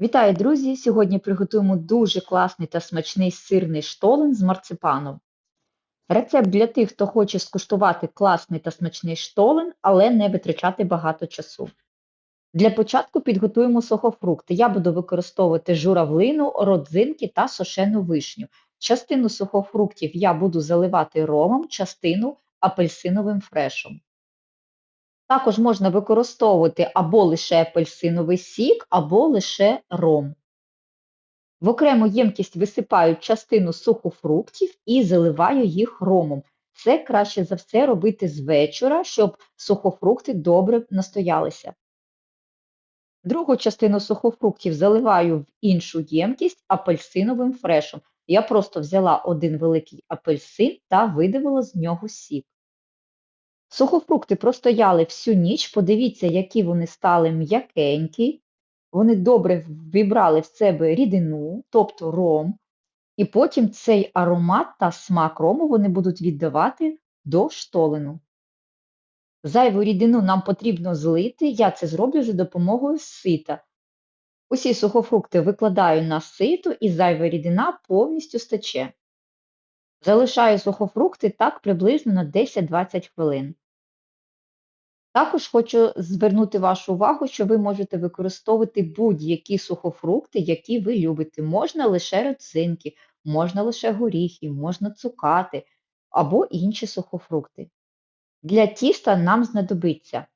Вітаю, друзі! Сьогодні приготуємо дуже класний та смачний сирний штолен з марципаном. Рецепт для тих, хто хоче скуштувати класний та смачний штолен, але не витрачати багато часу. Для початку підготуємо сухофрукти. Я буду використовувати журавлину, родзинки та сушену вишню. Частину сухофруктів я буду заливати ромом, частину апельсиновим фрешем. Також можна використовувати або лише апельсиновий сік, або лише ром. В окрему ємкість висипаю частину сухофруктів і заливаю їх ромом. Це краще за все робити з вечора, щоб сухофрукти добре настоялися. Другу частину сухофруктів заливаю в іншу ємкість апельсиновим фрешем. Я просто взяла один великий апельсин та видавила з нього сік. Сухофрукти простояли всю ніч, подивіться, які вони стали м'якенькі, вони добре вібрали в себе рідину, тобто ром, і потім цей аромат та смак рому вони будуть віддавати до штолену. Зайву рідину нам потрібно злити, я це зроблю за допомогою сита. Усі сухофрукти викладаю на сито і зайва рідина повністю стече. Залишаю сухофрукти так приблизно на 10-20 хвилин. Також хочу звернути вашу увагу, що ви можете використовувати будь-які сухофрукти, які ви любите. Можна лише родзинки, можна лише горіхи, можна цукати або інші сухофрукти. Для тіста нам знадобиться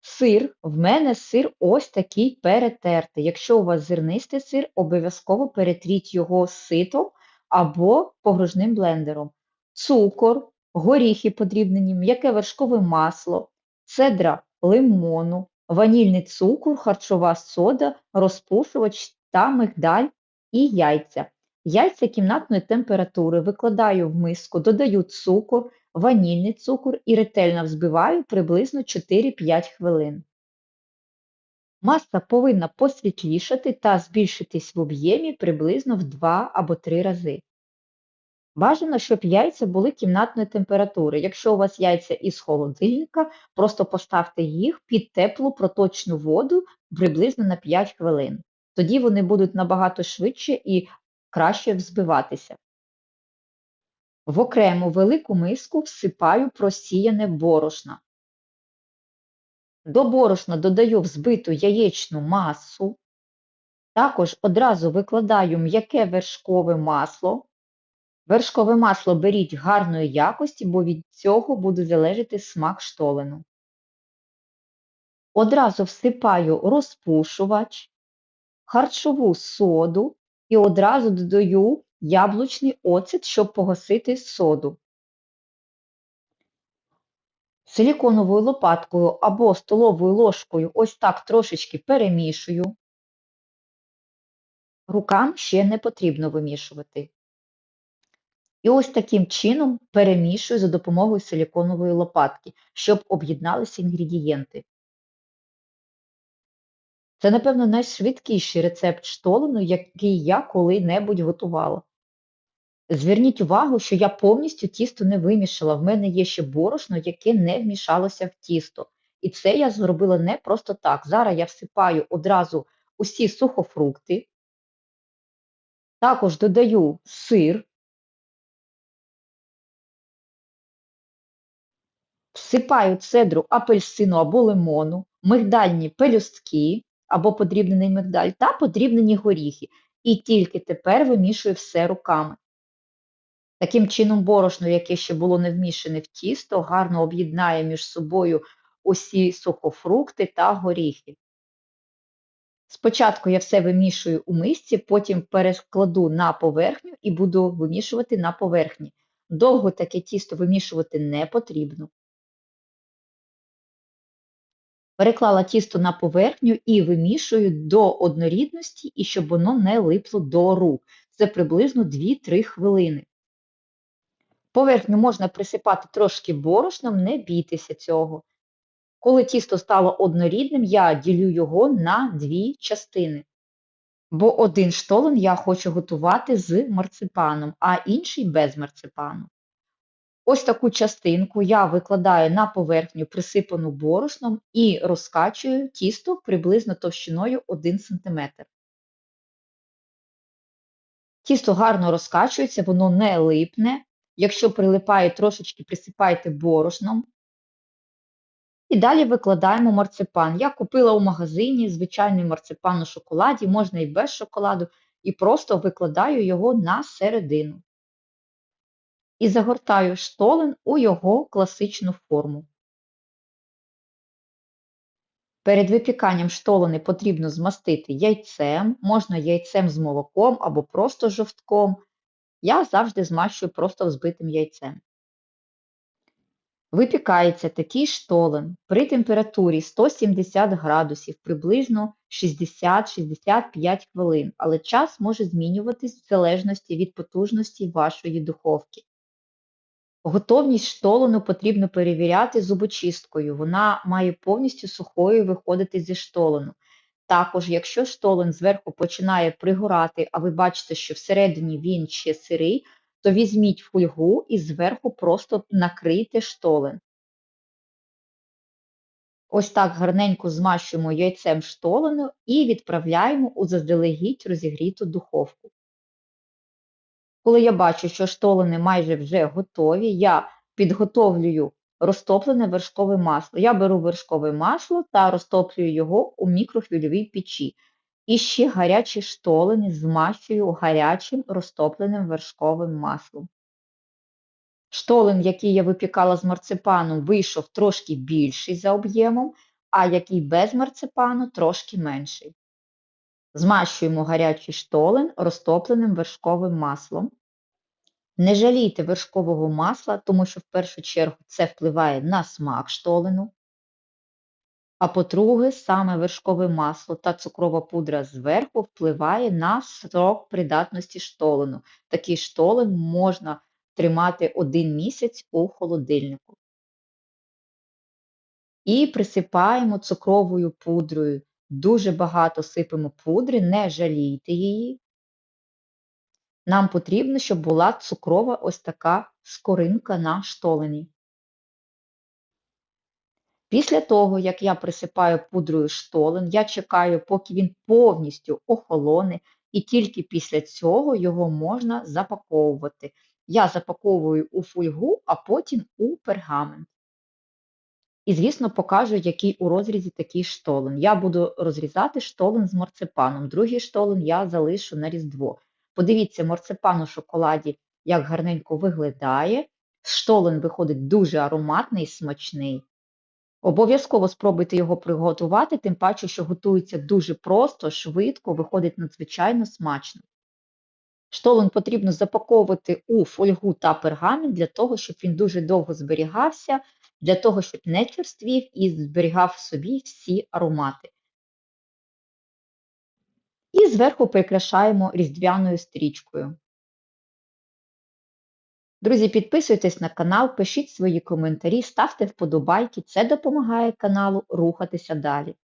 сир. В мене сир ось такий перетертий. Якщо у вас зернистий сир, обов'язково перетріть його ситом або погружним блендером. Цукор, горіхи подрібнені, м'яке вершкове масло, цедра лимону, ванільний цукор, харчова сода, розпушувач та мигдаль і яйця. Яйця кімнатної температури викладаю в миску, додаю цукор, ванільний цукор і ретельно взбиваю приблизно 4-5 хвилин. Маса повинна посвітлішати та збільшитись в об'ємі приблизно в 2 або 3 рази. Бажано, щоб яйця були кімнатної температури. Якщо у вас яйця із холодильника, просто поставте їх під теплу проточну воду приблизно на 5 хвилин. Тоді вони будуть набагато швидше і краще взбиватися. В окрему велику миску всипаю просіяне борошно. До борошна додаю взбиту яєчну масу. Також одразу викладаю м'яке вершкове масло. Вершкове масло беріть гарної якості, бо від цього буде залежати смак штолену. Одразу всипаю розпушувач, харчову соду і одразу додаю яблучний оцет, щоб погасити соду. Силіконовою лопаткою або столовою ложкою ось так трошечки перемішую. Рукам ще не потрібно вимішувати. І ось таким чином перемішую за допомогою силіконової лопатки, щоб об'єдналися інгредієнти. Це, напевно, найшвидкіший рецепт штолену, який я коли-небудь готувала. Зверніть увагу, що я повністю тісто не вимішала. В мене є ще борошно, яке не вмішалося в тісто. І це я зробила не просто так. Зараз я всипаю одразу усі сухофрукти, також додаю сир, всипаю цедру апельсину або лимону, мигдальні пелюстки або подрібнений мигдаль та подрібнені горіхи. І тільки тепер вимішую все руками. Таким чином, борошно, яке ще було не вмішане в тісто, гарно об'єднає між собою усі сухофрукти та горіхи. Спочатку я все вимішую у мисці, потім перекладу на поверхню і буду вимішувати на поверхні. Довго таке тісто вимішувати не потрібно. Переклала тісто на поверхню і вимішую до однорідності, і щоб воно не липло до рук. Це приблизно 2-3 хвилини. Поверхню можна присипати трошки борошном, не бійтеся цього. Коли тісто стало однорідним, я ділю його на дві частини. Бо один штолен я хочу готувати з марципаном, а інший без марципану. Ось таку частинку я викладаю на поверхню, присипану борошном, і розкачую тісто приблизно товщиною 1 см. Тісто гарно розкачується, воно не липне. Якщо прилипає трошечки, присипайте борошном. І далі викладаємо марципан. Я купила у магазині звичайний марципан у шоколаді, можна і без шоколаду, і просто викладаю його на середину. І загортаю штолен у його класичну форму. Перед випіканням штолени потрібно змастити яйцем, можна яйцем з молоком або просто жовтком. Я завжди змащую просто взбитим яйцем. Випікається такий штолен при температурі 170 градусів приблизно 60-65 хвилин, але час може змінюватись в залежності від потужності вашої духовки. Готовність штолену потрібно перевіряти зубочисткою, вона має повністю сухою виходити зі штолену. Також, якщо штолен зверху починає пригорати, а ви бачите, що всередині він ще сирий, то візьміть фольгу і зверху просто накрийте штолен. Ось так гарненько змащуємо яйцем штолену і відправляємо у заздалегідь розігріту духовку. Коли я бачу, що штолени майже вже готові, я підготовлюю розтоплене вершкове масло. Я беру вершкове масло та розтоплюю його у мікрохвильовій печі. І ще гарячі штолени змащую гарячим розтопленим вершковим маслом. Штолен, який я випікала з марципаном, вийшов трошки більший за об'ємом, а який без марципану трошки менший. Змащуємо гарячий штолен розтопленим вершковим маслом. Не жалійте вершкового масла, тому що в першу чергу це впливає на смак штолену. А по-друге, саме вершкове масло та цукрова пудра зверху впливає на срок придатності штолену. Такий штолен можна тримати один місяць у холодильнику. І присипаємо цукровою пудрою. Дуже багато сипемо пудри, не жалійте її. Нам потрібно, щоб була цукрова ось така скоринка на штолені. Після того, як я присипаю пудрою штолен, я чекаю, поки він повністю охолоне, і тільки після цього його можна запаковувати. Я запаковую у фольгу, а потім у пергамент. І, звісно, покажу, який у розрізі такий штолен. Я буду розрізати штолен з марципаном. Другий штолен я залишу на різдво. Подивіться, марципан у шоколаді, як гарненько виглядає. Штолен виходить дуже ароматний і смачний. Обов'язково спробуйте його приготувати, тим паче, що готується дуже просто, швидко, виходить надзвичайно смачно. Штолен потрібно запаковувати у фольгу та пергамент для того, щоб він дуже довго зберігався, для того, щоб не черствів і зберігав собі всі аромати. І зверху прикрашаємо різдвяною стрічкою. Друзі, підписуйтесь на канал, пишіть свої коментарі, ставте вподобайки, це допомагає каналу рухатися далі.